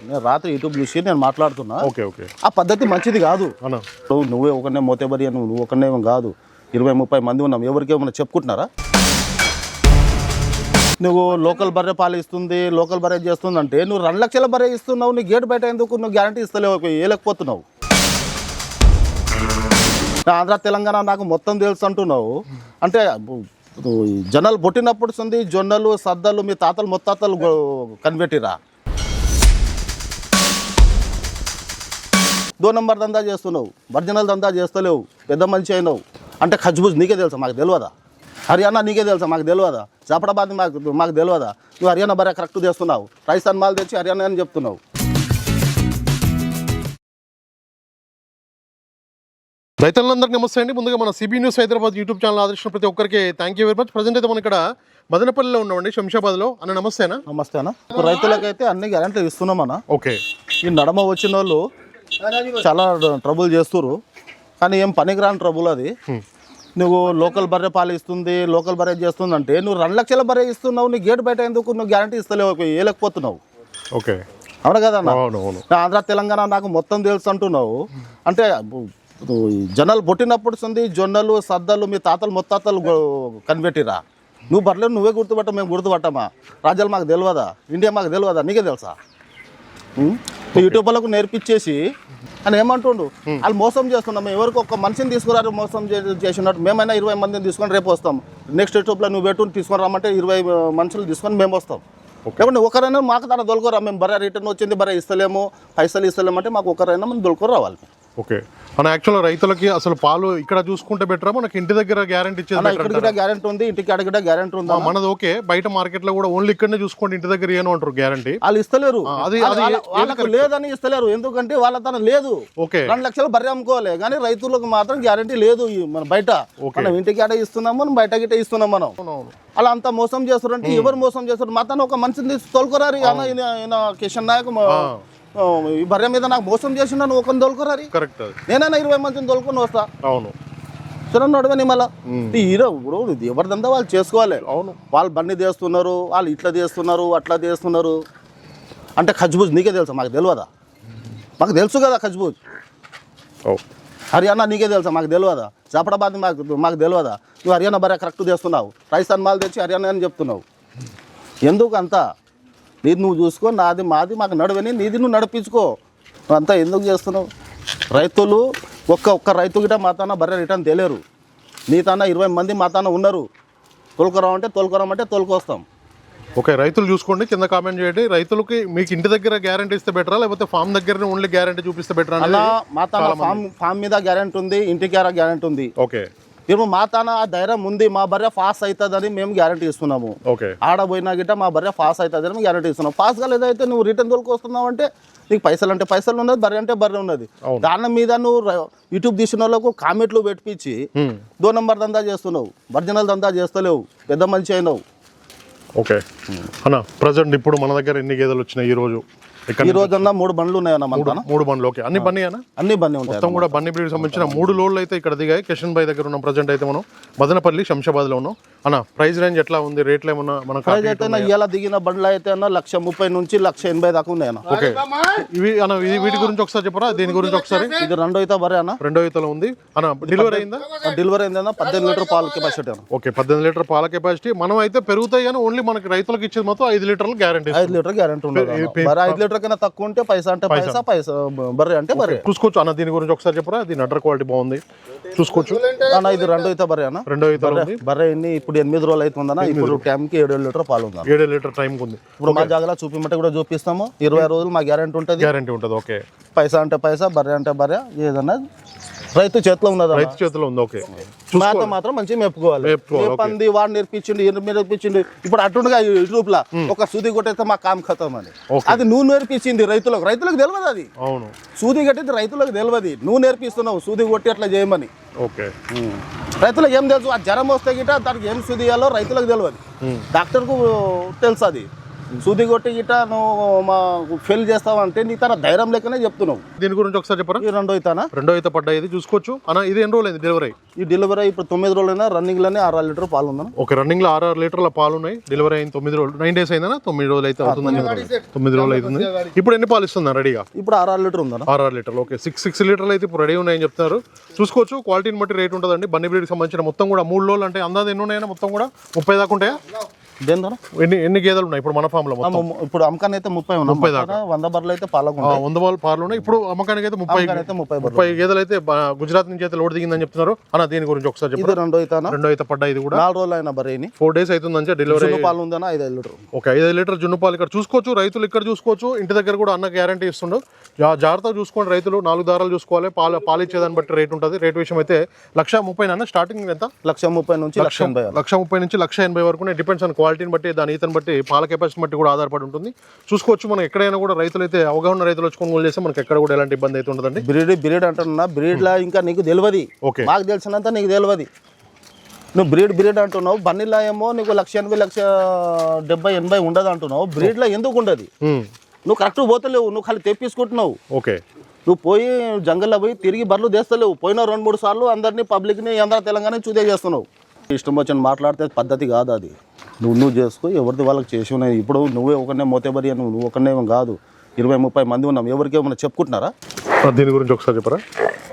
నేను రాత్రి యూట్యూబ్ చూసి నేను మాట్లాడుతున్నా. Okay okay. ఆ పద్ధతి మంచిది కాదు. నువ్వు నువ్వే ఒకనే మోతేబరి అని నువ్వు ఒకనే కాదు. ఇరవై ముప్పై మంది ఉన్నాం. ఎవరికి ఏమైనా చెప్పుకుంటున్నారా? నువ్వు లోకల్ బర్రె పాలు ఇస్తుంది లోకల్ బర్రె చేస్తుంది అంటే నువ్వు రెండు లక్షల బర్రె ఇస్తున్నావు నీ గేట్ బయట ఎందుకు? నువ్వు గ్యారంటీ ఇస్తలేవు ఏలేకపోతున్నావు. ఆంధ్ర తెలంగాణ నాకు మొత్తం తెలుసు అంటున్నావు. అంటే జొన్నలు పుట్టినప్పుడు జొన్నలు సద్దలు మీ తాతలు ముత్తాతలు కనిపెట్టిరా? దో నంబర్ దందా చేస్తున్నావు ఒరిజినల్ దందా చేస్తలేవు పెద్ద మనిషి అయినావు. అంటే ఖజ్బుజ్ నీకే తెలుసా మాకు తెలియదా హర్యానా నీకే తెలుసా మాకు తెలియదా జాఫరాబాద్ మాకు మాకు తెలియదా నువ్వు హర్యానా బరే కరెక్ట్ చేస్తున్నావు. రాజస్థాన్ మాల్ తెచ్చి హర్యానా అని చెప్తున్నావు. రైతులందరికీ నమస్తే అండి. ముందుగా మన CB news Hyderabad YouTube channel ఆదర్శించిన ప్రతి ఒక్కరికి thank you very much present అయితే మనం ఇక్కడ మదనపల్లిలో ఉన్నామండి శంషాబాద్లో. అన్న నమస్తేనా నమస్తే అన్న. ఇప్పుడు రైతులకైతే అన్ని గ్యారెంటీ ఇస్తున్నామన్నా ఓకే. ఈ నడమ వచ్చిన వాళ్ళు చాలా ట్రబుల్ చేస్తుర్రు. కానీ ఏం పనికిరాని ట్రబుల్ అది. నువ్వు లోకల్ బర్రె పాలు ఇస్తుంది లోకల్ బర్రె చేస్తుంది అంటే నువ్వు రెండు లక్షల బర్రె ఇస్తున్నావు నీ గేట్ బయట ఎందుకు నువ్వు గ్యారంటీ ఇస్తలేవు ఏలేకపోతున్నావు ఓకే. అవును కదా ఆంధ్ర తెలంగాణ నాకు మొత్తం తెలుసు అంటున్నావు. అంటే జొన్నలు పుట్టినప్పుడు ఉంది జొన్నలు సద్దలు మీ తాతలు ముత్తాతలు కనిపెట్టిరా. నువ్వు బర్రెలు నువ్వే గుర్తుపట్ట మేము గుర్తుపట్టమా? రాజ్యాలు మాకు తెలియదా ఇండియా మాకు తెలియదా నీకే తెలుసా? నువ్వు యూట్యూబ్లకు నేర్పించేసి అని ఏమంటుండు? వాళ్ళు మోసం చేస్తున్నాం మేము ఎవరికి ఒక మనిషిని తీసుకురారు మోసం చేసినట్టు. మేమైనా ఇరవై మందిని తీసుకొని రేపు వస్తాం. నెక్స్ట్ యూట్యూబ్లో నువ్వు పెట్టు తీసుకొని రమ్మంటే ఇరవై మనుషులు తీసుకొని మేము వస్తాం. లేకుంటే ఒకరైనా మాకు తన దొలకరా మేము బరే రిటర్న్ వచ్చింది బరే ఇస్తలేము పైసలు ఇస్తలేము అంటే మాకు ఒకరైనా మనం దొలకరు రావాలి ఓకే. మన యాక్చువల్ రైతులకి అసలు పాలు ఇక్కడ చూసుకుంటే బెటరా మనకి ఇంటి దగ్గర గ్యారంటీ ఇచ్చేది? గ్యారెంటీ ఉంది ఇంటికి అడిగితే గ్యారెంటీ ఉందా? మనది ఓకే. బయట మార్కెట్లో కూడా ఓన్లీ ఇక్కడనే చూసుకోండి ఇంటి దగ్గర ఏమో అంటారు గ్యారంటీ వాళ్ళు ఇస్తలేరు. అది- వాళ్ళ- అది వాళ్ళ- వాళ్ళకు లేదని ఇస్తలేరు. ఎందుకంటే వాళ్ళ తన లేదు. ఓకే. రెండు లక్షలు బర్రె అమ్ముకోవాలి. కానీ రైతులకు మాత్రం గ్యారంటీ లేదు మన బయట. మనం ఇంటికి ఆడ ఇస్తున్నాం మనం బయట గిట్ట ఇస్తున్నాం మనం. అలా అంత మోసం చేస్తారు అంటే ఎవరు మోసం చేస్తారు మా తను ఒక మనిషిని తోలుకోరారి. కిషన్ నాయక్ ఈ బర్రె మీద నాకు మోసం చేసిన నువ్వు ఒకరిని తోలుకోరారి కరెక్ట్ నేనైనా ఇరవై మందిని తోలుకొని వస్తా. అవును. చూడండి అడగని మళ్ళా. హీరో ఇప్పుడు ఎవరిదంతా వాళ్ళు చేసుకోవాలి. అవును. వాళ్ళు బండి తీస్తున్నారు వాళ్ళు ఇట్లా తీస్తున్నారు అట్లా తీస్తున్నారు. అంటే ఖజ్బూజ్ నీకే తెలుసా? మాకు తెలియదా మాకు తెలుసు కదా ఖజ్బూజ్. ఓ. హర్యానా నీకే తెలుసా? మాకు తెలియదా జాఫరాబాద్ మాకు మాకు తెలియదా నువ్వు హర్యానా బరే కరెక్ట్ చేస్తున్నావు రాజస్థాన్ మాల్ తెచ్చి హర్యానా అని చెప్తున్నావు. ఎందుకు అంతా? నీది నువ్వు చూసుకో నాది మాది మాకు నడవని నీది నువ్వు నడిపించుకో. అంతా ఎందుకు చేస్తున్నావు? రైతులు ఒక్క ఒక్క రైతు గిట మా తాన బర్రె రిటర్న్ తెలియరు నీ తాన ఇరవై మంది మా తాన ఉన్నారు తోలుకురామంటే తోలుకురామంటే తోలుకొస్తాం. ఓకే రైతులు చూసుకోండి కింద కామెంట్ చేయండి. రైతులకి మీకు ఇంటి దగ్గర గ్యారంటీ ఇస్తే బెటరా లేకపోతే ఫామ్ దగ్గర ఓన్లీ గ్యారంటీ చూపిస్తే బెటరా అలా మా తాన ఫామ్ ఫామ్ మీద గ్యారెంటీ ఉంది ఇంటికి గ్యారెంటీ ఉంది. ఓకే. ఇప్పుడు మా తాన ఆ ధైర్యం ఉంది మా బర్రె పాస్ అవుతుందని మేము గ్యారెంటీ ఇస్తున్నాము. ఓకే. ఆడ పోయినా గిట్ట మా బర్రె పాస్ అవుతుంది అని గ్యారెంటీ ఇస్తున్నాం పాస్ కాలేదైతే నువ్వు రిటర్న్ తోలుకొస్తున్నావు అంటే నీకు పైసలు అంటే పైసలు ఉన్నది బర్రె అంటే బర్రె ఉన్నది. దాని మీద నువ్వు యూట్యూబ్ తీసిన వాళ్ళకు కామెంట్లు పెట్టించి. దో నంబర్ దందా చేస్తున్నావు. ఒరిజినల్ దందా చేస్తలేవు. పెద్ద మనిషి అయినావు. ఓకే. అన్న ప్రజెంట్ ఇప్పుడు మన దగ్గర ఎన్ని గేదెలు వచ్చినాయి ఈ రోజు ఇక్కడ ఈ రోజన్నా మూడు బండ్లు ఉన్నాయన్న మన మూడు బండ్లు ఓకే. అన్ని బండి అన్న అన్ని బండి ఉంటాయి మొత్తం కూడా బండి బ్రీడ్ సంబంధించిన మూడు లోడ్లు అయితే ఇక్కడ దిగాయి. కిషన్ భాయ్ దగ్గర ఉన్నాం ప్రజెంట్ అయితే మనం మదనపల్లి శంషాబాద్లో ఉన్నాం. అన్న ప్రైస్ రేంజ్ ఎట్లా ఉంది? రేట్లు ఏమన్నా మన ప్రైజ్ అయితే ఇవాళ దిగిన బండ్లు అయితే అన్న లక్ష ముప్పై నుంచి లక్ష ఎనభై దాకా ఉన్నాయన్న. ఓకే. ఇవి అన్న ఇది వీటి గురించి ఒకసారి చెప్పరా? దీని గురించి ఒకసారి. ఇది రెండో అయితే బరే అన్న. రెండో ఈతలో ఉంది. అన్న డెలివరీ అయిందా? డెలివరీ అయిందన్న పద్దెనిమిది లీటర్ పాలు కెపాసిటీ అన్న. ఓకే పద్దెనిమిది లీటర్ పాల కెపాసిటీ మనం అయితే పెరుగుతాయి కానీ ఓన్లీ మనకి రైతులకు ఇచ్చేది మొత్తం ఐదు లీటర్లు గ్యారంటీ ఐదు లీటర్ గ్యారెంటీ ఉండదు అన్న. ఐదు లీటర్ కన్నా తక్కువ ఉంటే పైసా అంటే పైసా. పైసా బర్రె అంటే బర్రె. చూసుకోవచ్చు అన్న దీని గురించి ఒకసారి చెప్పరా? దీని అడ్డర్ క్వాలిటీ బాగుంది. చూసుకోవచ్చు. అన్న ఇది రెండో అయితే బర్రె అన్న. రెండో ఉంది. బర్రె ఎన్ని? ఇప్పుడు ఎనిమిది రోజులు అవుతుందన్న ఇప్పుడు టైంకి ఏడు లీటర్ పాలు ఉందన్న ఏడు లీటర్ టైం ఉంది. ఇప్పుడు మా జాగలో చూపిమంటే కూడా చూపిస్తాము. ఇరవై రోజులు మా గ్యారెంటీ ఉంటుంది. గ్యారంటీ ఉంటుంది ఓకే పైసా అంటే పైసా బర్రె అంటే బర్రె ఏదన్నా రైతు చేతిలో ఉన్నది రైతు చేతిలో ఉంది ఓకే మేత మాత్రం మంచిగా మెప్పుకోవాలి పంది వాడు నేర్పించిండు మీరు నేర్పించిండు. ఇప్పుడు అటుండగా యూట్యూబ్ లా ఒక సూది కొట్టేస్తే మా కామ్ ఖతం అని. అది నువ్వు నేర్పించింది రైతులకు. రైతులకు తెలియదు అది. అవును. సూది కట్టింది రైతులకు తెలియదు. నువ్వు నేర్పిస్తున్నావు సూది కొట్టి అట్లా చేయమని. ఓకే. రైతులకు ఏం తెలుసు? ఆ జ్వరం వస్తే గిట దానికి ఏం సూది ఇవ్వాలో రైతులకు తెలియదు. డాక్టర్కు తెలుసు అది. సూది కొట్టి గిట్ట నువ్వు మా ఫెయిల్ చేస్తావంటే నీ తన ధైర్యం లెక్కనే చెప్తున్నావు. దీని గురించి ఒకసారి చెప్పరా? ఈ రెండో ఇతానా? రెండో అయితే పడ్డా ఇది చూసుకోవచ్చు. అన్న ఇది ఎన్ని రోజులు అయింది డెలివరీ ఈ డెలివరీ ఇప్పుడు తొమ్మిది రోజులైనా రన్నింగ్లోనే ఆరు లీటర్ పాలు ఉందన్న. ఒక రన్నింగ్లో ఆరు ఆరు లీటర్ల పాలు ఉన్నాయి. డెలివరీ అయిన తొమ్మిది రోజులు నైన్ డేస్ అయిందా తొమ్మిది రోజులు అయితే అవుతుందని. తొమ్మిది రోజులు అవుతుంది. ఇప్పుడు ఎన్ని పాలు ఇస్తుందా రెడీగా ఇప్పుడు ఆరు ఆరు లీటర్ ఉందన్న. ఆరు ఆరు లీటర్లు ఓకే. సిక్స్ సిక్స్ లీటర్లు అయితే ఇప్పుడు రెడీ ఉన్నాయని చెప్తున్నారు. చూసుకోవచ్చు క్వాలిటీని బట్టి రేట్ ఉంటుందండి. బన్నీ బ్రీడ్కి సంబంధించిన మొత్తం కూడా మూడు రోజులు అంటే అందాజ ఎన్ని ఉన్నాయన్నా మొత్తం కూడా ముప్పై దాకా ఉంటాయా? ఎన్ని ఎన్ని గేదెలు ఉన్నాయి ఇప్పుడు మన ఫామ్లో ఇప్పుడు అమ్మకాన్ని అయితే ముప్పై ఉన్నాయి. ముప్పై దాకా. వంద బర్రెలు అయితే పాలకు వంద వాళ్ళ పాలు ఉన్నాయి. ఇప్పుడు అమ్మకానికి అయితే ముప్పై అయితే ముప్పై బర్రెలు ముప్పై గేదెలు అయితే గుజరాత్ నుంచి అయితే లోడ్ దిగిందని చెప్తున్నారు. అన్న దీని గురించి ఒకసారి చెప్పండి ఇది రెండో ఇతానా? రెండో అయితే పడ్డా ఇది కూడా? నాలుగు రోజులు అయిన బర్రెని ఫోర్ డేస్ అవుతుందని డెలివరీ పాలు ఉందన్న ఐదు ఐదు లీటర్ ఒక ఐదు లీటర్ జున్ను పాలు ఇక్కడ చూసుకోవచ్చు. రైతులు ఇక్కడ చూసుకోవచ్చు. ఇంటి దగ్గర కూడా అన్న గ్యారంటీ ఇస్తుండు. జాగ్రత్తగా చూసుకోండి రైతులు. నాలుగు దారాలు చూసుకోవాలి. పాలు పాలు ఇచ్చేదాన్ని బట్టి రేట్ ఉంటుంది. రేట్ విషయం అయితే లక్ష ముప్పై నాన్న స్టార్టింగ్ ఎంత? లక్ష ముప్పై నుంచి లక్ష లక్ష ముప్పై నుంచి లక్ష ఎనభై వరకు. డిపెండ్స్ ఆన్ క్వాలిటీని బట్టి దాని ఈతని బట్టి పాల కెపాసిటీ బట్టి కూడా ఆధారపడి ఉంటుంది. చూసుకోవచ్చు మనం ఎక్కడైనా కూడా రైతులు అయితే అవగాహన రైతులు వచ్చి కొనుగోలు చేస్తే మనకి ఎక్కడ కూడా ఎలాంటి ఇబ్బంది అయితే ఉండదండి. బ్రీడ్ బ్రీడ్ అంటున్నా బ్రీడ్ లా ఇంకా నీకు తెలియదు. ఓకే. మాకు తెలిసినంత నీకు తెలియదు. నువ్వు బ్రీడ్ బ్రీడ్ అంటున్నావు బన్నీలా ఏమో నీకు లక్ష ఎనభై లక్ష డెబ్బై ఎనభై ఉండదు అంటున్నావు. బ్రీడ్లో ఎందుకు ఉండదు? నువ్వు కరెక్ట్ పోతలేవు నువ్వు ఖాళీ తెప్పించుకుంటున్నావు. ఓకే. నువ్వు పోయి జంగల్లో పోయి తిరిగి బర్రెలు తెస్తలేవు. పోయిన రెండు మూడు సార్లు అందరినీ పబ్లిక్ని ఆంధ్ర తెలంగాణ చూదే చేస్తున్నావు. ఇష్టం వచ్చిన మాట్లాడితే పద్ధతి కాదు అది. నువ్వు నువ్వు చేసుకో ఎవరిది వాళ్ళకి చేసి ఉన్నాయి ఇప్పుడు నువ్వే ఒకనే మోతేబరి అని నువ్వు ఒకనే కాదు. ఇరవై ముప్పై మంది ఉన్నాం. ఎవరికి ఏమైనా చెప్పుకుంటున్నారా? దీని గురించి ఒకసారి చెప్పరా?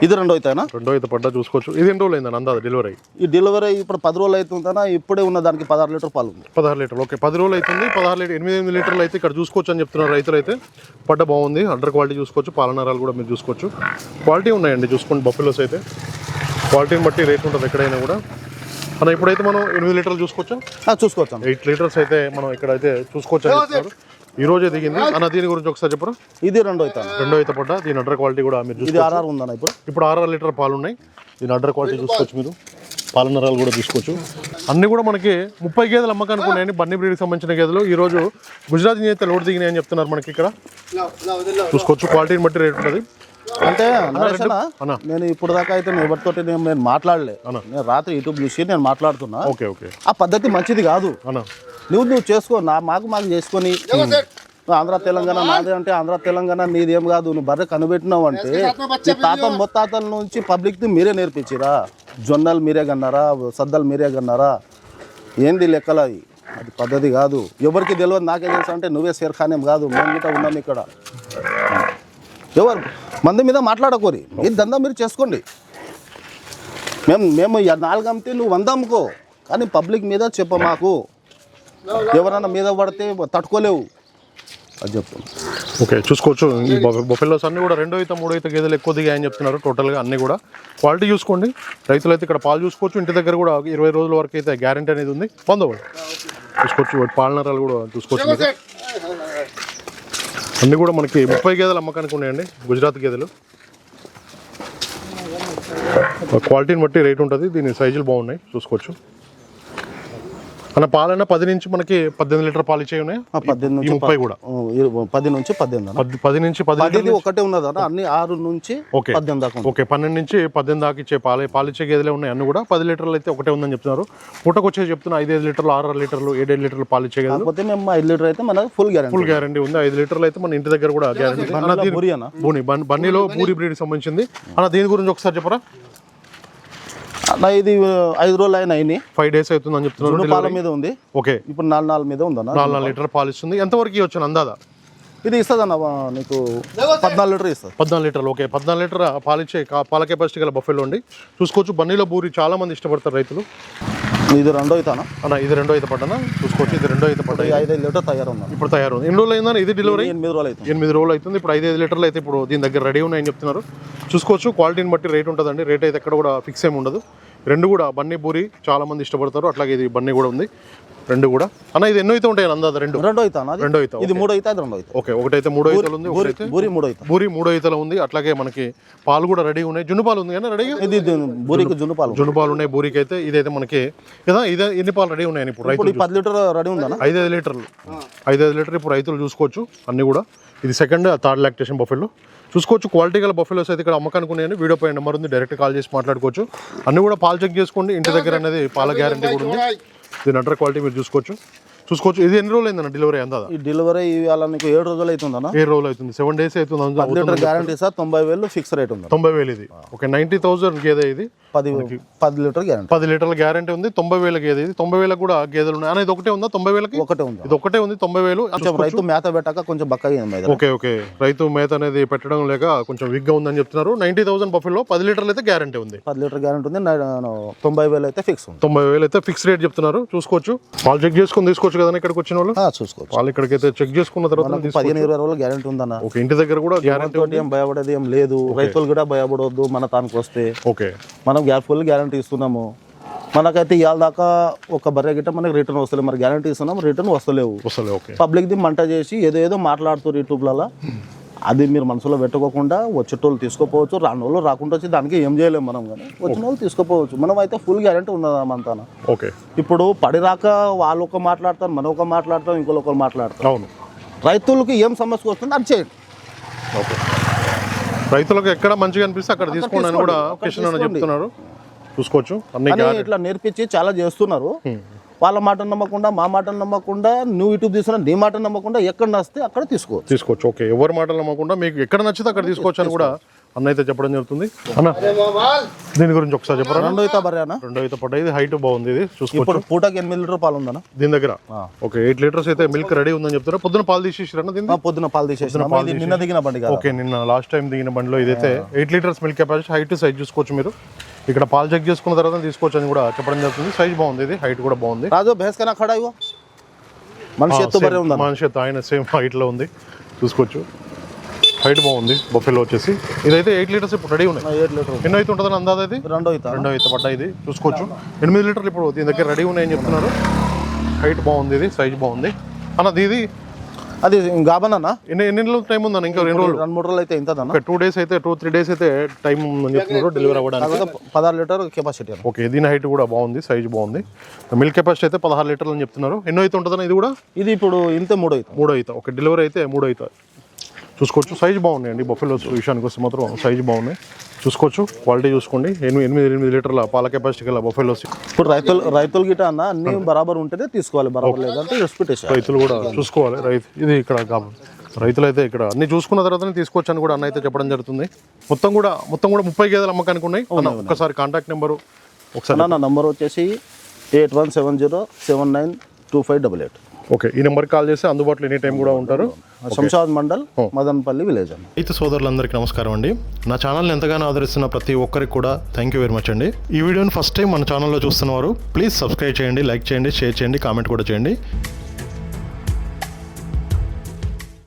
ఇది రెండో అవుతాయినా రెండో అయితే పడ్డా చూసుకోవచ్చు. ఇది ఎన్ని రోజులు అయిందని అందాది డెలివరీ ఈ డెలివరీ ఇప్పుడు పది రోజులు అవుతుందనా ఇప్పుడే ఉన్న దానికి పదహారు లీటర్ పాలు ఉంది. పదహారు లీటర్లు. ఓకే పది రోజులు అవుతుంది. పదహారు లీటర్ ఎనిమిది ఎనిమిది లీటర్లు అయితే ఇక్కడ చూసుకోవచ్చు అని చెప్తున్నారు రైతులు అయితే. పడ్డ బాగుంది. అండర్ క్వాలిటీ చూసుకోవచ్చు. పాలనరాలు కూడా మీరు చూసుకోవచ్చు. క్వాలిటీ ఉన్నాయండి చూసుకోండి బఫెలోస్ అయితే. క్వాలిటీని బట్టి రేట్ ఉంటుంది ఎక్కడైనా కూడా. అన్న ఇప్పుడైతే మనం ఎనిమిది లీటర్లు చూసుకోవచ్చు? చూసుకోవచ్చు. ఎయిట్ లీటర్స్ అయితే మనం ఇక్కడైతే చూసుకోవచ్చు అని చెప్తున్నారు. ఈ రోజే దిగింది. అన్న దీని గురించి ఒకసారి చెప్పరా? ఇది రెండో అవుతాను రెండో అయితే పడ్డ? దీని అండర్ క్వాలిటీ కూడా మీరు ఇది చూసుకోవచ్చు. ఆర్ఆర్ ఉందన్న ఇప్పుడు. ఇప్పుడు ఆరు ఆరు లీటర్ పాలు ఉన్నాయి దీని అండర్ క్వాలిటీ చూసుకోవచ్చు మీరు. పాలనరాలు కూడా చూసుకోవచ్చు అన్ని కూడా మనకి ముప్పై గేదెలు అమ్మకానికి ఉన్నాయని బన్నీ బ్రీడ్కి సంబంధించిన గేదెలు. ఈ రోజు గుజరాత్ నుంచి అయితే లోడ్ దిగినాయి అని చెప్తున్నారు మనకి ఇక్కడ. చూసుకోవచ్చు. క్వాలిటీని బట్టి రేట్ ఉంటుంది. అంటే నరేష్ అన్న, అన్న. నేను ఇప్పుడు దాకా అయితే నేను ఎవరితోటి నేను నేను మాట్లాడలే. నేను రాత్రి యూట్యూబ్ చూసి నేను మాట్లాడుతున్నా. Okay okay. ఆ పద్ధతి మంచిది కాదు. అన్న. నువ్వు నువ్వు చేసుకో నా మాకు మాకు చేసుకొని. ఆంధ్ర తెలంగాణ నాదే అంటే ఆంధ్ర తెలంగాణ నీదేం కాదు. నువ్వు బర్రె కనిపెట్టినావు అంటే నీ తాత ముత్తాతల నుంచి పబ్లిక్ది మీరే నేర్పించిరా? జొన్నలు మీరే కన్నారా? సద్దలు మీరే కన్నారా? ఏంది లెక్కలు అవి? అది పద్ధతి కాదు. ఎవరికి తెలియదు నాకే తెలుసు అంటే నువ్వే షేర్ఖానేం కాదు. మేము గిట్ట ఉన్నాం ఇక్కడ. ఎవరు? మంది మీద మాట్లాడకోరి. మీరు దందా మీరు చేసుకోండి. మేము మేము నాలుగు అమ్మితే నువ్వు వంద అమ్ముకో. కానీ పబ్లిక్ మీద చెప్ప మాకు. ఎవరన్నా మీద పడితే తట్టుకోలేవు. అది చెప్తాను ఓకే చూసుకోవచ్చు. ఈ బొఫెల్లోస్ అన్నీ కూడా రెండో అయితే మూడో అయితే గేదెలు ఎక్కువ దిగాయని చెప్తున్నారు టోటల్గా అన్నీ కూడా. క్వాలిటీ చూసుకోండి. రైతులు అయితే ఇక్కడ పాలు చూసుకోవచ్చు. ఇంటి దగ్గర కూడా ఇరవై రోజుల వరకు అయితే గ్యారంటీ అనేది ఉంది. పొందవచ్చు చూసుకోవచ్చు. పాలనరాలు కూడా చూసుకోవచ్చు అన్నీ కూడా మనకి ముప్పై గేదెలు అమ్మకానికి ఉన్నాయండి గుజరాత్ గేదెలు. క్వాలిటీని బట్టి రేట్ ఉంటుంది దీని సైజులు బాగున్నాయి చూసుకోవచ్చు. అన్న పాలన పది నుంచి మనకి పద్దెనిమిది లీటర్ పాలు ఇచ్చే ఉన్నాయి. పద్దెనిమిది ముప్పై కూడా. పది నుంచి పద్దెనిమిది అన్న. పది నుంచి పది ఒకటే ఉన్నదన్న అన్ని. ఆరు నుంచి ఓకే. పద్దెనిమిది దాకా. ఓకే పన్నెండు నుంచి పద్దెనిమిది దాకా ఇచ్చే పాలు పాలిచ్చే గేదెలే ఉన్నాయి? అన్ని కూడా పది లీటర్లు అయితే ఒకటే ఉందని చెప్తున్నారు. పూటకు వచ్చేసి చెప్తున్నా ఐదు లీటర్లు ఆరు లీటర్లు ఏడేడు లీటర్లు పాలిచ్చే గేదెలు కాకపోతే మేము ఐదు లీటర్ అయితే మనకు ఫుల్ గ్యారెంటీ ఫుల్ గ్యారంటీ ఉంది. ఐదు లీటర్లు అయితే మన ఇంటి దగ్గర కూడా గ్యారంటీ అన్న దీని బురి అన్న. బూని బన్- బన్నీలో పూరి బ్రీడ్ సంబంధించింది. అన్న దీని గురించి ఒకసారి చెప్పరా? ఇది ఐదు రోజులు అయినా అయినాయి ఫైవ్ డేస్ అవుతుందని చెప్తున్నారు పాల మీద ఉంది. ఓకే. ఇప్పుడు నాలుగు నాలుగు మీద ఉందన్న నాలుగు నాలుగు లీటర్ పాలు ఇస్తుంది. ఎంతవరకు ఇవ్వచ్చు అందాదా ఇది ఇస్తుంది అన్న నీకు పద్నాలుగు లీటర్ ఇస్తుంది. పద్నాలుగు లీటర్లు ఓకే. పద్నాలుగు లీటర్ పాలిచ్చే పాల కెపాసిటీ గల బఫెలో ఉండి చూసుకోవచ్చు. బన్నీలో బూరి చాలా మంది ఇష్టపడతారు రైతులు. ఇది రెండో అవుతానా అన్న ఇది రెండో అయితే పడ్డా చూసుకోవచ్చు ఇది రెండో అయితే పడ్డా ఐదు ఐదు లీటర్ తయారు ఉందన్న ఇప్పుడు తయారు ఎన్ని రోజులు అయిందని ఇది డెలివరీ ఎనిమిది రోజులు అవుతుంది. ఎనిమిది రోజులు అవుతుంది. ఇప్పుడు ఐదు ఐదు లీటర్లు అయితే ఇప్పుడు దీని దగ్గర రెడీ ఉన్నాయని చెప్తున్నారు. చూసుకోవచ్చు. క్వాలిటీని బట్టి రేట్ ఉంటుందండి. రేట్ అయితే ఎక్కడ కూడా ఫిక్స్ ఏమి ఉండదు. రెండు కూడా బన్నీ పూరి చాలా మంది ఇష్టపడతారు. అట్లాగే ఇది బన్నీ కూడా ఉంది. రెండు కూడా. అన్న ఇది ఎన్నో అయితే ఉంటాయి అందాద రెండు. రెండో అది రెండో అయితే ఇది మూడో అయితే అది రెండో అయితే. ఓకే ఒకటైతే మూడో ఈతలు ఉంది బూరి బూరి మూడో అయితే. బూరి మూడో ఈతలు ఉంది. అట్లాగే మనకి పాలు కూడా రెడీ ఉన్నాయి. జున్ను పాలు ఉంది కానీ రెడీగా? ఇది బూరికి జున్ను పాలు. జున్ను పాలు ఉన్నాయి బూరికి అయితే ఇదైతే మనకి కదా ఇదే ఎన్ని పాలు రెడీ ఉన్నాయని ఇప్పుడు రైతులు పది లీటర్ రెడీ ఐదు ఐదు లీటర్లు. ఐదు ఐదు లీటర్ ఇప్పుడు రైతులు చూసుకోవచ్చు అన్ని కూడా. ఇది సెకండ్ థర్డ్ లాక్టేషన్ బఫెల్లో. చూసుకోవచ్చు. క్వాలిటీ గల బఫెలోస్ అయితే ఇక్కడ అమ్మకానికి ఉన్నాయని వీడియో పై నెంబర్ ఉంది. డైరెక్ట్ కాల్ చేసి మాట్లాడుకోవచ్చు. అన్ని కూడా పాలు చెక్ చేసుకోండి. ఇంటి దగ్గర అనేది పాల గ్యారంటీ కూడా ఉంది. దీని అంటర్ క్వాలిటీ మీరు చూసుకోవచ్చు. చూసుకోవచ్చు. ఇది ఎన్ని రోజులు అయిందన్న డెలివరీ అందా ఈ డెలివరీ ఇవాళ నీకు ఏడు రోజులు అవుతుందన్నా ఏ రోజులు అవుతుంది సెవెన్ డేస్ అవుతుంది అందా? పది లీటర్ గ్యారంటీ సార్ తొంభై వేలు ఫిక్స్ రేట్ ఉంది. తొంభై వేలు ఇది. ఓకే నైంటీ థౌసండ్ గేదె ఇది. పది పది లీటర్ గ్యారంటీ. పది లీటర్ల గ్యారంటీ ఉంది తొంభై వేల గేదె ఇది. తొంభై వేలకు కూడా గేదెలు ఉన్నాయి. అనేది ఒకటే ఉందా? తొంభై వేలకి? ఒకటే ఉంది. ఇది ఒకటే ఉంది తొంభై వేలు. రైతు మేత పెట్టాక కొంచెం బక్కగా ఓకే ఓకే. రైతు మేత అనేది పెట్టడం లేక కొంచెం వీక్గా ఉందని చెప్తున్నారు. నైంటీ థౌసండ్ బఫెల్లో పది లీటర్లు అయితే గ్యారంటీ ఉంది. పది లీటర్ గ్యారంటీ ఉంది. తొంభై వేలు అయితే ఫిక్స్ ఉంది. తొంభై వేలు అయితే ఫిక్స్ రేట్ చెప్తున్నారు. చూసుకోవచ్చు. పాలు చెక్ చేసుకుని తీసుకోవచ్చు కదా ఇక్కడికి వచ్చిన వాళ్ళు? చూసుకోవచ్చు. పాలు ఇక్కడికైతే చెక్ చేసుకున్న తర్వాత పదిహేను ఇరవై రోజులు గ్యారంటీ ఉందన్న. ఓకే ఇంటి దగ్గర కూడా గ్యారంటీ ఏం భయపడేది ఏం లేదు. రైతులు కూడా భయపడవద్దు మన తానికి వస్తే. ఓకే. మనం గ్యాప్ ఫుల్ గ్యారంటీ ఇస్తున్నాము. మనకైతే ఇవాళ దాకా ఒక బర్రె గిట్ట మనకి రిటర్న్ వస్తలేదు. మరి గ్యారంటీ ఇస్తున్నాం రిటర్న్ వస్తలేవు. వస్తలే ఓకే. పబ్లిక్ది మంట చేసి ఏదో ఏదో మాట్లాడుతారు యూట్యూబ్లలో. అది మీరు మనసులో పెట్టుకోకుండా వచ్చేటోళ్ళు తీసుకోపోవచ్చు రాని వాళ్ళు రాకుండా వచ్చి దానికి ఏం చేయలేము మనం కానీ. వచ్చిన వాళ్ళు తీసుకోపోవచ్చు. మనం అయితే ఫుల్ గ్యారంటీ ఉన్నదా మనతాన ఓకే. ఇప్పుడు పడి రాక వాళ్ళు ఒక మాట్లాడతారు మనం ఒక మాట్లాడతాం ఇంకోళ్ళు ఒకరు మాట్లాడతారు. అవును. రైతులకి ఏం సమస్య వస్తుంది అది చేయండి. ఓకే. రైతులకు ఎక్కడ మంచిగా అనిపిస్తే అక్కడ తీసుకోండి అని కూడా. కిషన్. చెప్తున్నారు. చూసుకోవచ్చు. ఇట్లా నేర్పించి చాలా చేస్తున్నారు. వాళ్ళ మాట నమ్మకుండా మా మాట నమ్మకుండా నువ్వు యూట్యూబ్ తీసుకున్నా నీ మాట నమ్మకుండా ఎక్కడ నస్తే అక్కడ తీసుకో తీసుకోవచ్చు. ఓకే. ఎవరి మాటలు నమ్మకుండా మీకు ఎక్కడ నచ్చితే అక్కడ తీసుకోవచ్చు అని కూడా అన్న అయితే చెప్పడం జరుగుతుంది. అన్న దీని గురించి ఒకసారి చెప్పరా? రెండో అయితే బర్రెనా రెండో అయితే పడ్డ ఇది హైట్ బాగుంది ఇది. చూసుకోవచ్చు. ఇప్పుడు పూటకి ఎనిమిది లీటర్ పాలు ఉందన్న. దీని దగ్గర? ఓకే. ఎయిట్ లీటర్స్ అయితే మిల్క్ రెడీ ఉందని చెప్తారా? పొద్దున పాలు తీసేసారన్న దీన్ని? పొద్దున పాలు తీసేసిన. నిన్న దిగిన బండి ఓకే. నిన్న లాస్ట్ టైం దిగిన బండిలో ఇదైతే eight litres milk capacity height size చూసుకోవచ్చు మీరు. ఇక్కడ పాలు చెక్ చేసుకున్న తర్వాత తీసుకోవచ్చు అని కూడా చెప్పడం జరుగుతుంది. సైజ్ బాగుంది ఇది హైట్ కూడా బాగుంది. రాజు భేస్ కన్నా ఖడా మనిషి ఎత్తు ఉందన్న. మనిషి ఎత్తు ఆయన సేమ్ హైట్లో ఉంది. చూసుకోవచ్చు. హైట్ బాగుంది బొఫెలో వచ్చేసి. ఇదైతే ఎయిట్ లీటర్స్ ఇప్పుడు రెడీ ఉన్నాయి. ఏడు లీటర్ ఎన్నో అయితే ఉంటుందని అందాది ఇది? రెండో అయితే. రెండో అయితే పడ్డా ఇది. చూసుకోవచ్చు. ఎనిమిది లీటర్లు ఇప్పుడు దీని దగ్గర రెడీ ఉన్నాయని చెప్తున్నారు. హైట్ బాగుంది ఇది సైజ్ బాగుంది. అన్నది ఇది అది గాబనన్నా ఎన్ని ఎన్ని రోజులు టైం ఉందన్న? ఇంకా రెండు రోజులు. రెండు మూడు రోజులు అయితే ఇంతదన్న? ఒక టూ డేస్ అయితే టూ త్రీ డేస్ అయితే టైం ఉందని చెప్తున్నారు డెలివరీ అవ్వడానికి. పదహారు లీటర్ కెపాసిటీ అన్న. ఓకే దీని హైట్ కూడా బాగుంది సైజ్ బాగుంది. మిల్క్ కెపాసిటీ అయితే పదహారు లీటర్లు అని చెప్తున్నారు. ఎన్నో అయితే ఉంటుందన్న ఇది కూడా? ఇది ఇప్పుడు ఇంతే మూడు అవుతుంది మూడో అవుతా ఒక డెలివరీ అయితే మూడో అవుతా చూసుకోవచ్చు. సైజ్ బాగున్నాయండి బఫెలోస్ విషయానికి వస్తే మాత్రం సైజ్ బాగున్నాయి. చూసుకోవచ్చు. క్వాలిటీ చూసుకోండి. ఎనిమిది ఎనిమిది ఎనిమిది లీటర్ల పాల కెపాసిటీ గల బఫెలోస్ ఇప్పుడు రైతులు రైతులు గిట అన్న అన్ని బరాబర్ ఉంటేనే తీసుకోవాలి. బరాబర్ లేదంటే రెస్పెక్టేషన్ రైతులు కూడా చూసుకోవాలి. రైతు ఇది ఇక్కడ రైతులు అయితే ఇక్కడ అన్ని చూసుకున్న తర్వాతనే తీసుకోవచ్చు అని కూడా అన్న అయితే చెప్పడం జరుగుతుంది. మొత్తం కూడా మొత్తం కూడా ముప్పై గేదెలు అమ్మకానికి ఉన్నాయి. అన్న ఒక్కసారి కాంటాక్ట్ నెంబరు ఒకసారి నా నంబర్ వచ్చేసి eight one seven zero seven nine two five double eight. Okay ఈ నెంబర్కి కాల్ చేస్తే అందుబాటులో ఎనీ టైం కూడా ఉంటారు. శంషాబాద్ మండల్ మదనపల్లి విలేజ్ అన్న రైతు సోదరులందరికీ నమస్కారం అండి. నా ఛానల్ని ఎంతగానో ఆదరిస్తున్న ప్రతి ఒక్కరికి కూడా థ్యాంక్ యూ వెరీ మచ్ అండి. ఈ వీడియోని ఫస్ట్ టైం మన ఛానల్లో చూస్తున్నవారు ప్లీజ్ సబ్స్క్రైబ్ చేయండి లైక్ చేయండి షేర్ చేయండి కామెంట్ కూడా చేయండి.